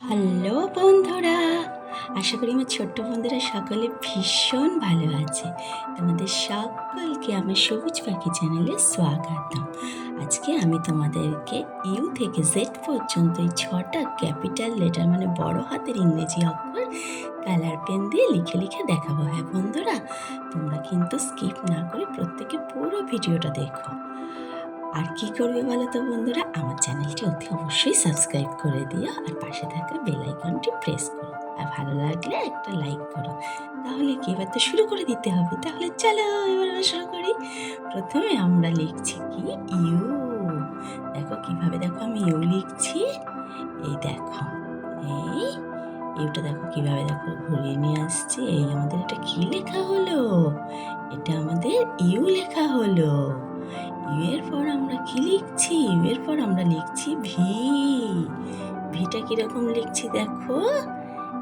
Hello বন্ধুরা, আশা করি আমার ছোট্ট বন্ধুরা সকলে ভীষণ ভালো আছে। তোমাদের সকলকে আমার সবুজ পাখি চ্যানেলে স্বাগতম। আজকে আমি তোমাদেরকে ইউ থেকে জেড পর্যন্ত এই ছটা ক্যাপিটাল লেটার মানে বড় হাতের ইংরেজি অক্ষর কালার পেন দিয়ে লিখে লিখে দেখাবো। হ্যাঁ বন্ধুরা, তোমরা কিন্তু স্কিপ না করে প্রত্যেকে পুরো ভিডিওটা দেখো। আর কি করবে বলো তো বন্ধুরা? আমার চ্যানেলটি অতি অবশ্যই সাবস্ক্রাইব করে দিও আর পাশে থাকা বেল আইকনটি প্রেস করো। আর ভালো লাগলে একটা লাইক করো। তাহলে কি এবার তো শুরু করে দিতে হবে। তাহলে চলো এবার শুরু করি। প্রথমে আমরা লিখছি কি? ইউ। দেখো কীভাবে দেখো আমি ইউ লিখছি। এই দেখো। এই। ইউটা দেখো কীভাবে দেখো ঘুরিয়ে নিয়ে আসছি। এই আমাদের এটা কি লেখা হলো? এটা আমাদের ইউ লেখা হলো। ইউ পর আমরা কি লিখছি? ইউ এর পর আমরা লিখছি ভি ভিটা কীরকম লিখছি দেখো?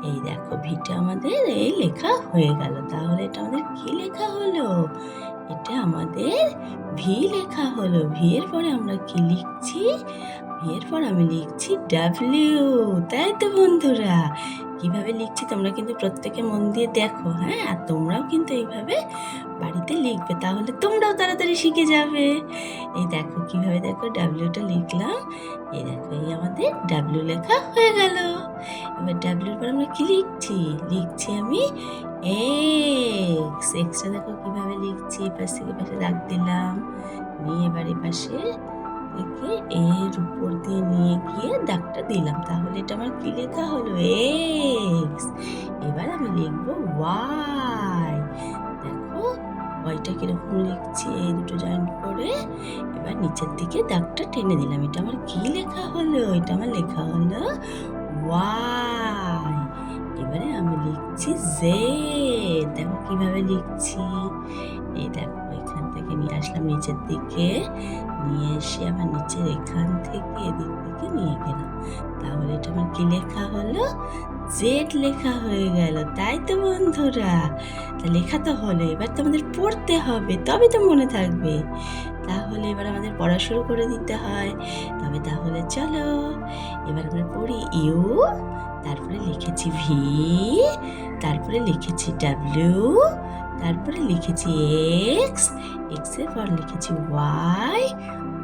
এই দেখো ভিটা আমাদের এই লেখা হয়ে গেল। তাহলে এটা আমাদের কি লেখা হলো? এটা আমাদের ভি লেখা হলো। ভি এর পরে আমরা কি লিখছি? ভি এর পর আমি লিখছি ডাব্লিউ তাই তো বন্ধুরা কীভাবে লিখছি তোমরা কিন্তু প্রত্যেকে মন দিয়ে দেখো হ্যাঁ? আর তোমরাও কিন্তু এইভাবে বাড়িতে লিখবে, তাহলে তোমরাও তাড়াতাড়ি শিখে যাবে। এই দেখো কীভাবে দেখো ডাব্লিউটা লিখলাম, এই দেখো এই আমাদের ডাব্লিউ লেখা হয়ে গেল। এবার ডাব্লিউর পর আমরা কি লিখছি? লিখছি আমি এক্স এক্সটা দেখো কীভাবে লিখছি এপাশ থেকে পাশে দাগ দিলাম, নিয়ে এই পাশে থেকে এর উপর দিয়ে নিয়ে গিয়ে দাগটা দিলাম। তাহলে এটা আমার কি লেখা হলো? এক্স এবার আমি লিখব ওয়াই দেখো ওয়াইটা কীরকম লিখছি? এই দুটো জয়েন্ট করে এবার নিচের দিকে দাগটা টেনে দিলাম। এটা আমার কি লেখা হলো? এটা আমার লেখা হলো ওয়াই এবারে আমি লিখছি জেড দেখো কীভাবে লিখছি। এই দেখো, এখান থেকে নিয়ে আসলাম নিচের দিকে। নিয়ে এসে আবার নিচের এখান থেকে এদিক থেকে নিয়ে গেলাম। তাহলে এটা আমার কি লেখা হলো? জেড লেখা হয়ে গেল, তাই তো বন্ধুরা। তা লেখা তো হলো, এবার তোমাদের পড়তে হবে তবে তো মনে থাকবে। তাহলে এবার আমাদের পড়া শুরু করে দিতে হয়। তবে তাহলে চলো, এবার আমরা পড়ি ইউ, তারপরে লিখেছি ভি, তারপরে লিখেছি ডাব্লিউ, তারপরে লিখেছি এক্স এক্সের পর লিখেছি ওয়াই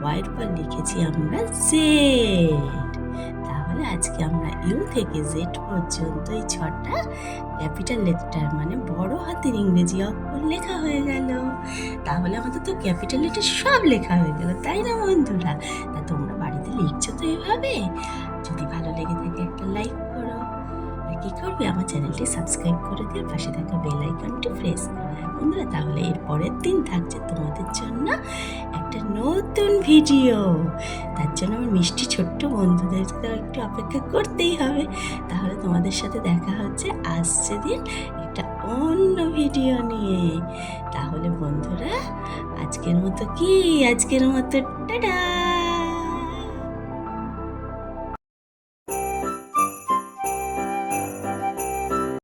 ওয়াইয়ের পর লিখেছি আমরা জেড তাহলে আজকে আমরা ইউ থেকে জেড পর্যন্ত এই ছটা ক্যাপিটাল লেটার মানে বড় হাতের ইংরেজি অক্ষর লেখা হয়ে গেল। তাহলে আমাদের তো ক্যাপিটাল লেটার সব লেখা হয়ে গেল, তাই না বন্ধুরা? তা তোমরা বাড়িতে লিখছো তো এভাবে? যদি ভালো লেগে থাকে একটা লাইক করো। আর কি করবে? আমার চ্যানেলটি সাবস্ক্রাইব করে দিয়ে পাশে থাকা বেল আইকনটি প্রেস করো বন্ধুরা, তাহলে এর পরের দিন থাকছে তোমাদের জন্য একটা নতুন ভিডিও। তার জন্য আমার মিষ্টি ছোট্ট বন্ধুদেরকে একটু অপেক্ষা করতেই হবে। তাহলে তোমাদের সাথে দেখা হচ্ছে আসছে দিন একটা অন্য ভিডিও নিয়ে। তাহলে বন্ধুরা, আজকের মতো কি? আজকের মতো, টাটা!